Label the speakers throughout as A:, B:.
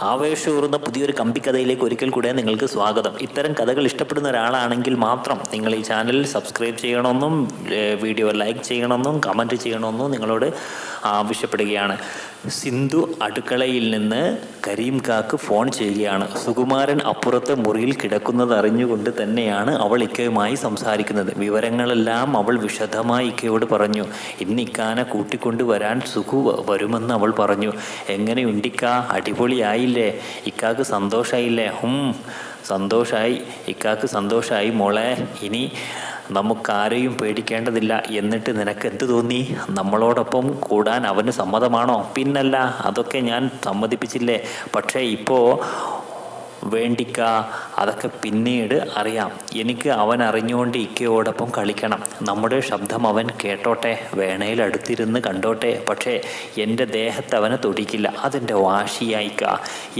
A: ആവേശൂറുന്ന പുതിയൊരു കമ്പിക്കഥയിലേക്ക് ഒരിക്കൽ കൂടെ നിങ്ങൾക്ക് സ്വാഗതം. ഇത്തരം കഥകൾ ഇഷ്ടപ്പെടുന്ന ഒരാളാണെങ്കിൽ മാത്രം നിങ്ങൾ ഈ ചാനൽ സബ്സ്ക്രൈബ് ചെയ്യണമെന്നും വീഡിയോ ലൈക്ക് ചെയ്യണമെന്നും കമന്റ് ചെയ്യണമെന്നും നിങ്ങളോട് ആവശ്യപ്പെടുകയാണ്. സിന്ധു അടുക്കളയിൽ നിന്ന് കരീം കാക്ക് ഫോൺ ചെയ്യുകയാണ്. സുകുമാരൻ അപ്പുറത്തെ മുറിയിൽ കിടക്കുന്നത് അറിഞ്ഞുകൊണ്ട് തന്നെയാണ് അവൾ ഇക്കയുമായി സംസാരിക്കുന്നത്. വിവരങ്ങളെല്ലാം അവൾ വിശദമായി ഇക്കയോട് പറഞ്ഞു. ഇന്ന് ഇക്കാനെ കൂട്ടിക്കൊണ്ടുവരാൻ സുഖു വരുമെന്ന് അവൾ പറഞ്ഞു. എങ്ങനെയുണ്ടിക്ക അടിപൊളിയായില്ലേ ഇക്കാക്ക് സന്തോഷമായില്ലേ ഹും സന്തോഷമായി ഇക്കാക്ക് സന്തോഷമായി മോളെ. ഇനി നമുക്കാരെയും പേടിക്കേണ്ടതില്ല. എന്നിട്ട് നിനക്ക് എന്ത് തോന്നി? നമ്മളോടൊപ്പം കൂടാൻ അവന് സമ്മതമാണോ? പിന്നല്ല അതൊക്കെ ഞാൻ സമ്മതിപ്പിച്ചില്ലേ? പക്ഷേ ഇപ്പോൾ വേണ്ടിക്ക. അതൊക്കെ പിന്നീട് അറിയാം. എനിക്ക് അവൻ അറിഞ്ഞുകൊണ്ട് ഇക്കയോടൊപ്പം കളിക്കണം. നമ്മുടെ ശബ്ദം അവൻ കേട്ടോട്ടെ. വേണയിൽ അടുത്തിരുന്ന് കണ്ടോട്ടെ. പക്ഷേ എന്റെ ദേഹത്ത് അവനെ തൊടിക്കില്ല. അതെന്റെ വാശിയായിക്ക.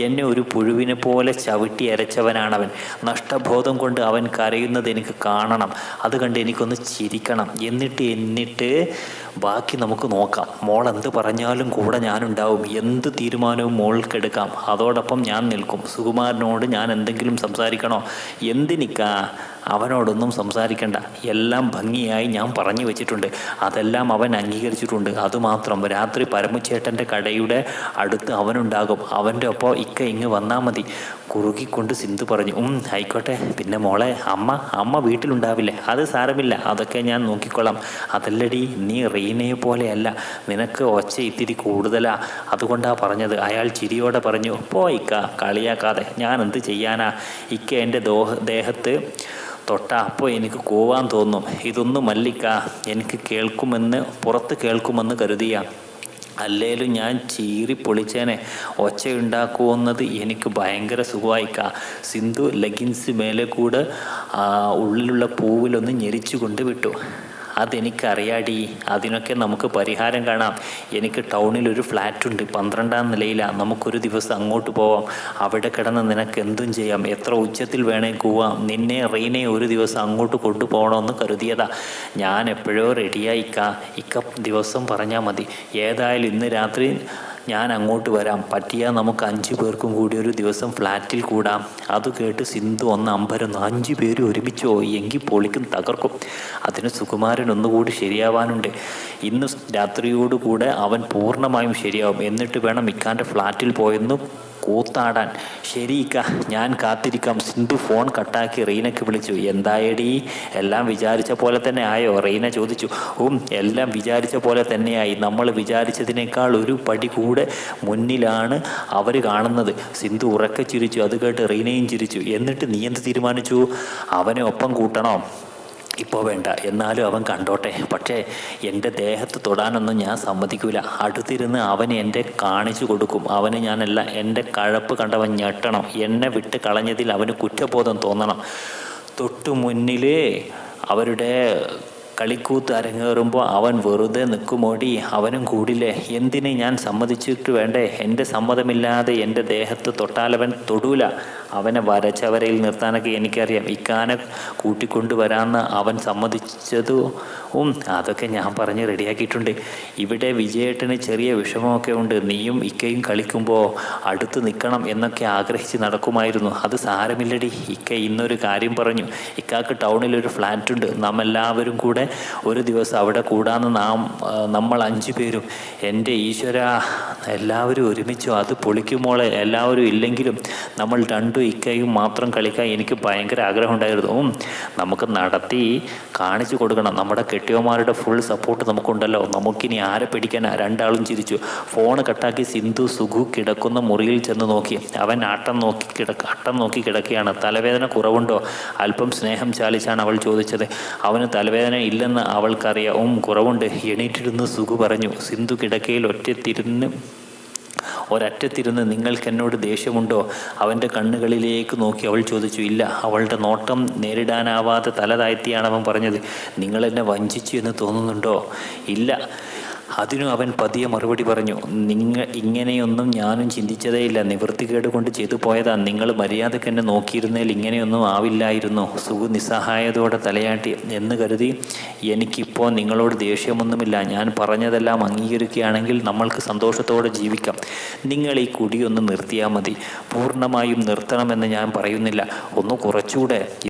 A: എന്നെ ഒരു പുഴുവിനെ പോലെ ചവിട്ടി അരച്ചവനാണവൻ. നഷ്ടബോധം കൊണ്ട് അവൻ കരയുന്നത് എനിക്ക് കാണണം. അത് കണ്ട് എനിക്കൊന്ന് ചിരിക്കണം. എന്നിട്ട് എന്നിട്ട് ബാക്കി നമുക്ക് നോക്കാം. മോൾ എന്ത് പറഞ്ഞാലും കൂടെ ഞാനുണ്ടാവും. എന്ത് തീരുമാനവും മോൾക്കെടുക്കാം. അതോടൊപ്പം ഞാൻ നിൽക്കും. സുകുമാരനോട് ഞാൻ എന്തെങ്കിലും സംസാരിക്കണോ? എന്തിനിക്കാ? അവനോടൊന്നും സംസാരിക്കണ്ട. എല്ലാം ഭംഗിയായി ഞാൻ പറഞ്ഞു വെച്ചിട്ടുണ്ട്. അതെല്ലാം അവൻ അംഗീകരിച്ചിട്ടുണ്ട്. അതുമാത്രം രാത്രി പരമുച്ചേട്ടന്റെ കടയുടെ അടുത്ത് അവനുണ്ടാകും. അവന്റെ ഒപ്പം ഇക്ക ഇങ്ങ് വന്നാൽ മതി. കുറുകിക്കൊണ്ട് സിന്ധു പറഞ്ഞു ഉം ആയിക്കോട്ടെ. പിന്നെ മോളെ അമ്മ അമ്മ വീട്ടിലുണ്ടാവില്ലേ? അത് സാരമില്ല. അതൊക്കെ ഞാൻ നോക്കിക്കൊള്ളാം. അതല്ലടി നീ റീനയെ പോലെയല്ല. നിനക്ക് ഒച്ച ഇത്തിരി കൂടുതലാ. അതുകൊണ്ടാണ് പറഞ്ഞത്. അയാൾ ചിരിയോടെ പറഞ്ഞു പോ ഇക്ക കളിയാക്കാതെ. ഞാൻ എന്ത് ചെയ്യാനാ? ഇക്ക എന്റെ ദോഹ ദേഹത്ത് തൊട്ട. അപ്പോൾ എനിക്ക് കൂവാൻ തോന്നും. ഇതൊന്നും മല്ലിക്ക. എനിക്ക് കേൾക്കുമെന്ന് പുറത്ത് കേൾക്കുമെന്ന് കരുതിയ. അല്ലേലും ഞാൻ ചീറി പൊളിച്ചേനെ. ഒച്ചയുണ്ടാക്കുമെന്നത് എനിക്ക് ഭയങ്കര സുഖമായിക്ക. സിന്ധു ലെഗിൻസ് മേലെ കൂടെ ഉള്ളിലുള്ള പൂവിലൊന്ന് ഞെരിച്ചു കൊണ്ട് വിട്ടു. അതെനിക്കറിയാടി. അതിനൊക്കെ നമുക്ക് പരിഹാരം കാണാം. എനിക്ക് ടൗണിൽ ഒരു ഫ്ലാറ്റ് ഉണ്ട് പന്ത്രണ്ടാം നിലയിലാണ് നമുക്കൊരു ദിവസം അങ്ങോട്ട് പോവാം. അവിടെ കിടന്ന് നിനക്ക് എന്തും ചെയ്യാം. എത്ര ഉച്ചത്തിൽ വേണേ കൂവാം. നിന്നെ റീനെ ഒരു ദിവസം അങ്ങോട്ട് കൊണ്ടുപോകണമെന്ന് കരുതിയതാ. ഞാൻ എപ്പോഴോ റെഡിയായി ഇക്ക. ഇക്ക ദിവസം പറഞ്ഞാൽ മതി. ഏതായാലും ഇന്ന് രാത്രി ഞാൻ അങ്ങോട്ട് വരാം. പറ്റിയാൽ നമുക്ക് അഞ്ച് പേർക്കും കൂടി ഒരു ദിവസം ഫ്ലാറ്റിൽ കൂടാം. അത് കേട്ട് സിന്ധു ഒന്ന് അമ്പരന്നു അഞ്ച് പേര് ഒരുമിച്ചോ എങ്കിൽ പൊളിക്കും തകർക്കും. അതിന് സുകുമാരൻ ഒന്നുകൂടി ശരിയാവാനുണ്ട്. ഇന്ന് രാത്രിയോടുകൂടെ അവൻ പൂർണമായും ശരിയാവും. എന്നിട്ട് വേണം ഇക്കാന്റെ ഫ്ലാറ്റിൽ പോയെന്ന് കൂത്താടാൻ. ശരിക്ക ഞാൻ കാത്തിരിക്കാം. സിന്ധു ഫോൺ കട്ടാക്കി റീനയ്ക്ക് വിളിച്ചു. എന്തായടി? എല്ലാം വിചാരിച്ച പോലെ തന്നെ ആയോ? റീന ചോദിച്ചു. ഉം എല്ലാം വിചാരിച്ച പോലെ തന്നെയായി. നമ്മൾ വിചാരിച്ചതിനേക്കാൾ ഒരു പടി കൂടെ മുന്നിലാണ് അവർ കാണുന്നത്. സിന്ധു ഉറക്കെ ചിരിച്ചു. അത് കേട്ട് റീനയും ചിരിച്ചു. എന്നിട്ട് നീ എന്ത് തീരുമാനിച്ചു? അവനെ ഒപ്പം കൂട്ടണോ? ഇപ്പോൾ വേണ്ട. എന്നാലും അവൻ കണ്ടോട്ടെ. പക്ഷേ എന്റെ ദേഹത്ത് തൊടാനൊന്നും ഞാൻ സമ്മതിക്കൂല. അടുത്തിരുന്ന് അവൻ എന്റെ കാണിച്ചു കൊടുക്കും. അവന് ഞാനല്ല എന്റെ കഴപ്പ് കണ്ടവൻ ഞെട്ടണം. എന്നെ വിട്ട് കളഞ്ഞതിൽ അവന് കുറ്റബോധം തോന്നണം. തൊട്ടു മുന്നിലേ അവരുടെ കളിക്കൂത്ത് അരങ്ങേറുമ്പോൾ അവൻ വെറുതെ നിൽക്കുമോടി അവനും കൂടില്ലേ? എന്തിനെ ഞാൻ സമ്മതിച്ചിട്ട് വേണ്ടേ? എന്റെ സമ്മതമില്ലാതെ എന്റെ ദേഹത്ത് തൊട്ടാലവൻ തൊടൂല. അവനെ വരച്ചവരയിൽ നിർത്താനൊക്കെ എനിക്കറിയാം. ഇക്കാനെ കൂട്ടിക്കൊണ്ടുവരാമെന്ന് അവൻ സമ്മതിച്ചതും അതൊക്കെ ഞാൻ പറഞ്ഞ് റെഡിയാക്കിയിട്ടുണ്ട്. ഇവിടെ വിജയേട്ടന് ചെറിയ വിഷമമൊക്കെ ഉണ്ട്. നീയും ഇക്കയും കളിക്കുമ്പോൾ അടുത്ത് നിൽക്കണം എന്നൊക്കെ ആഗ്രഹിച്ച് നടക്കുമായിരുന്നു. അത് സാരമില്ലടി. ഇക്ക ഇന്നൊരു കാര്യം പറഞ്ഞു. ഇക്കാക്ക് ടൗണിൽ ഒരു ഫ്ലാറ്റ് ഉണ്ട് നാം എല്ലാവരും കൂടെ ഒരു ദിവസം അവിടെ കൂടാന്ന് നാം നമ്മൾ അഞ്ചു പേരും എന്റെ ഈശ്വര എല്ലാവരും ഒരുമിച്ചോ അത് പൊളിക്കുമോളെ എല്ലാവരും ഇല്ലെങ്കിലും നമ്മൾ രണ്ടും ഇക്കയും മാത്രം കളിക്കാൻ എനിക്ക് ഭയങ്കര ആഗ്രഹം ഉണ്ടായിരുന്നു നമുക്ക് നടത്തി കാണിച്ചു കൊടുക്കണം. നമ്മുടെ കെട്ടിയോമാരുടെ ഫുൾ സപ്പോർട്ട് നമുക്കുണ്ടല്ലോ. നമുക്കിനി ആരെ പിടിക്കാൻ രണ്ടാളും ചിരിച്ചു. ഫോൺ കട്ടാക്കി സിന്ധു സുഖു കിടക്കുന്ന മുറിയിൽ ചെന്ന് നോക്കി. അവൻ ആട്ടം നോക്കി കിടക്ക അട്ടം നോക്കി കിടക്കുകയാണ്. തലവേദന കുറവുണ്ടോ? അല്പം സ്നേഹം ചാലിച്ചാണ് അവൾ ചോദിച്ചത്. അവന് തലവേദന ഇല്ലെന്ന് അവൾക്കറിയാം. കുറവുണ്ട്. എണീറ്റിരുന്ന് സുഖു പറഞ്ഞു. സിന്ധു കിടക്കയിൽ ഒറ്റത്തിരുന്ന് ഒരറ്റത്തിരുന്ന് നിങ്ങൾക്ക് എന്നോട് ദേഷ്യമുണ്ടോ? അവന്റെ കണ്ണുകളിലേക്ക് നോക്കി അവൾ ചോദിച്ചു. ഇല്ല അവളുടെ നോട്ടം നേരിടാനാവാതെ തല അവൻ പറഞ്ഞത്. നിങ്ങളെന്നെ വഞ്ചിച്ചു എന്ന് തോന്നുന്നുണ്ടോ? ഇല്ല അതിനു അവൻ പതിയെ മറുപടി പറഞ്ഞു നിങ്ങൾ ഇങ്ങനെയൊന്നും ഞാനും ചിന്തിച്ചതേയില്ല. നിവൃത്തികേട് കൊണ്ട് ചെയ്തു പോയതാ. നിങ്ങൾ മര്യാദയ്ക്ക് എന്നെ നോക്കിയിരുന്നേൽ ഇങ്ങനെയൊന്നും ആവില്ലായിരുന്നു. സുഖു നിസ്സഹായതയോടെ തലയാട്ടി. എന്ന് കരുതി എനിക്കിപ്പോൾ നിങ്ങളോട് ദേഷ്യമൊന്നുമില്ല. ഞാൻ പറഞ്ഞതെല്ലാം അംഗീകരിക്കുകയാണെങ്കിൽ നമ്മൾക്ക് സന്തോഷത്തോടെ ജീവിക്കാം. നിങ്ങൾ ഈ കുടിയൊന്ന് നിർത്തിയാൽ മതി. പൂർണമായും നിർത്തണമെന്ന് ഞാൻ പറയുന്നില്ല. ഒന്ന് കുറച്ചുകൂടെ